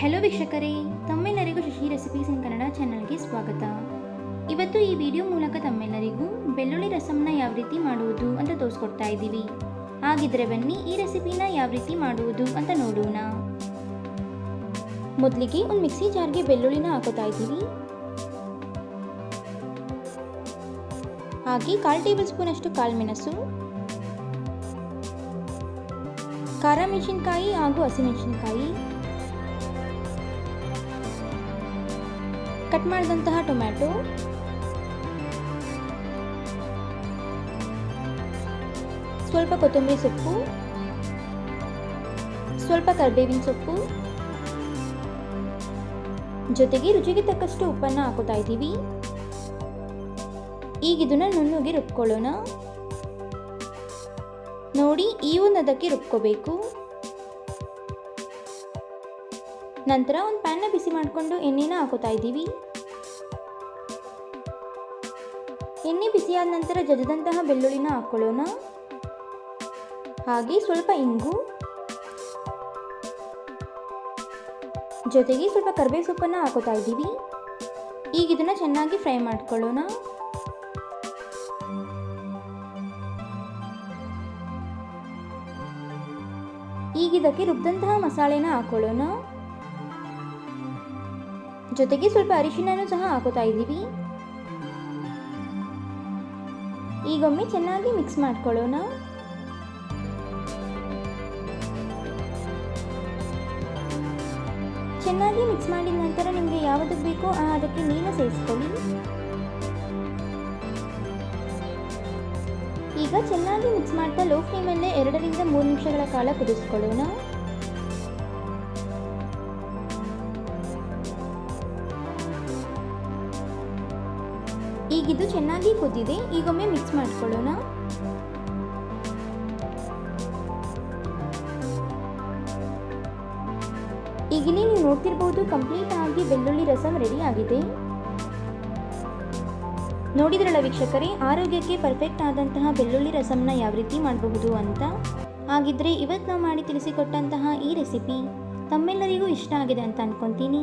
Hello ವೀಕ್ಷಕರೇ, ತಮ್ಮೆಲ್ಲರಿಗೂ Shashi recipes ಇನ್ ಕನ್ನಡ ಚಾನಲ್ಗೆ ಸ್ವಾಗತ. ಇವತ್ತು ಈ ವಿಡಿಯೋ ಮೂಲಕ ತಮ್ಮೆಲ್ಲರಿಗೂ ಬೆಳ್ಳುಳ್ಳಿ ರಸಂನ ಯಾವ ರೀತಿ ಮಾಡುವುದು ಅಂತ ತೋರಿಸ್ಕೊಡ್ತಾ ಇದ್ದೀವಿ. ಹಾಗಿದ್ರೆ ಬನ್ನಿ ಈ ರೆಸಿಪಿನ ಯಾವ ರೀತಿ ಮಾಡುವುದು ಅಂತ ನೋಡೋಣ. ಮೊದಲಿಗೆ ಒಂದು ಮಿಕ್ಸಿ ಜಾರ್ಗೆ ಬೆಳ್ಳುಳ್ಳಿನ ಹಾಕೋತಾ ಇದ್ದೀವಿ. ಹಾಗೆ ಕಾಲು ಟೇಬಲ್ ಸ್ಪೂನ್ ಅಷ್ಟು ಕಾಳುಮೆಣಸು ಖಾರ ಮೆಣಸಿನ್ಕಾಯಿ ಹಾಗೂ ಹಸಿಮೆಣಸಿನ್ಕಾಯಿ ಕಟ್ ಮಾಡಿದಂತಹ ಟೊಮ್ಯಾಟೊ. ಸ್ವಲ್ಪ ಕೊತ್ತಂಬರಿ ಸೊಪ್ಪು. ಸ್ವಲ್ಪ ಕರಿಬೇವಿನ ಸೊಪ್ಪು. ಜೊತೆಗೆ ರುಚಿಗೆ ತಕ್ಕಷ್ಟು ಉಪ್ಪನ್ನು ಹಾಕೋತಾ ಇದ್ದೀವಿ. ಈಗ ಇದನ್ನ ನುಣ್ಣಗೆ ರುಬ್ಕೊಳ್ಳೋಣ. ನೋಡಿ, ಈ ಒಂದು ಅದಕ್ಕೆ ರುಬ್ಕೋಬೇಕು. ನಂತರ ಒಂದು ಪ್ಯಾನ್ನ ಬಿಸಿ ಮಾಡಿಕೊಂಡು ಎಣ್ಣೆನ ಹಾಕೋತಾ ಇದ್ದೀವಿ. ಎಣ್ಣೆ ಬಿಸಿಯಾದ ನಂತರ ಜಜದಂತಹ ಬೆಳ್ಳುಳ್ಳಿನ ಹಾಕ್ಕೊಳ್ಳೋಣ ಹಾಗೆ ಸ್ವಲ್ಪ ಇಂಗು. ಜೊತೆಗೆ ಸ್ವಲ್ಪ ಕರ್ಬೇವು ಸೊಪ್ಪನ್ನು ಹಾಕೋತಾ ಇದ್ದೀವಿ. ಈಗ ಇದನ್ನು ಚೆನ್ನಾಗಿ ಫ್ರೈ ಮಾಡ್ಕೊಳ್ಳೋಣ. ಈಗ ಇದಕ್ಕೆ ರುಬ್ಬಿದಂತಹ ಮಸಾಲೆನ ಹಾಕೊಳ್ಳೋಣ. ಜೊತೆಗೆ ಸ್ವಲ್ಪ ಅರಿಶಿನ ಸಹ ಹಾಕೋತಾ ಇದ್ದೀವಿ. ಈಗೊಮ್ಮೆ ಚೆನ್ನಾಗಿ ಮಿಕ್ಸ್ ಮಾಡ್ಕೊಳ್ಳೋಣ. ಚೆನ್ನಾಗಿ ಮಿಕ್ಸ್ ಮಾಡಿದ ನಂತರ ನಿಮಗೆ ಯಾವುದಕ್ಕೆ ಬೇಕೋ ಅದಕ್ಕೆ ನೀರು ಸೇರಿಸ್ಕೊಳ್ಳಿ. ಈಗ ಚೆನ್ನಾಗಿ ಮಿಕ್ಸ್ ಮಾಡ್ತಾ ಲೋ ಫ್ಲೇಮಲ್ಲೇ ಎರಡರಿಂದ ಮೂರು ನಿಮಿಷಗಳ ಕಾಲ ಕುದಿಸ್ಕೊಳ್ಳೋಣ. ಈಗಿದು ಚೆನ್ನಾಗಿ ಕುದ್ದಿದೆ. ಈಗೊಮ್ಮೆ ಮಿಕ್ಸ್ ಮಾಡ್ಕೊಳ್ಳೋಣ. ಈಗಿನೇ ನೀವು ನೋಡ್ತಿರ್ಬೋದು ಕಂಪ್ಲೀಟ್ ಆಗಿ ಬೆಳ್ಳುಳ್ಳಿ ರಸಂ ರೆಡಿ ಆಗಿದೆ. ನೋಡಿದ್ರಲ್ಲ ವೀಕ್ಷಕರೇ, ಆರೋಗ್ಯಕ್ಕೆ ಪರ್ಫೆಕ್ಟ್ ಆದಂತಹ ಬೆಳ್ಳುಳ್ಳಿ ರಸಂನ ಯಾವ ರೀತಿ ಮಾಡಬಹುದು ಅಂತ? ಹಾಗಿದ್ರೆ ಇವತ್ತು ನಾವು ಮಾಡಿ ತಿಳಿಸಿಕೊಟ್ಟಂತಹ ಈ ರೆಸಿಪಿ ತಮ್ಮೆಲ್ಲರಿಗೂ ಇಷ್ಟ ಆಗಿದೆ ಅಂತ ಅನ್ಕೊತೀನಿ.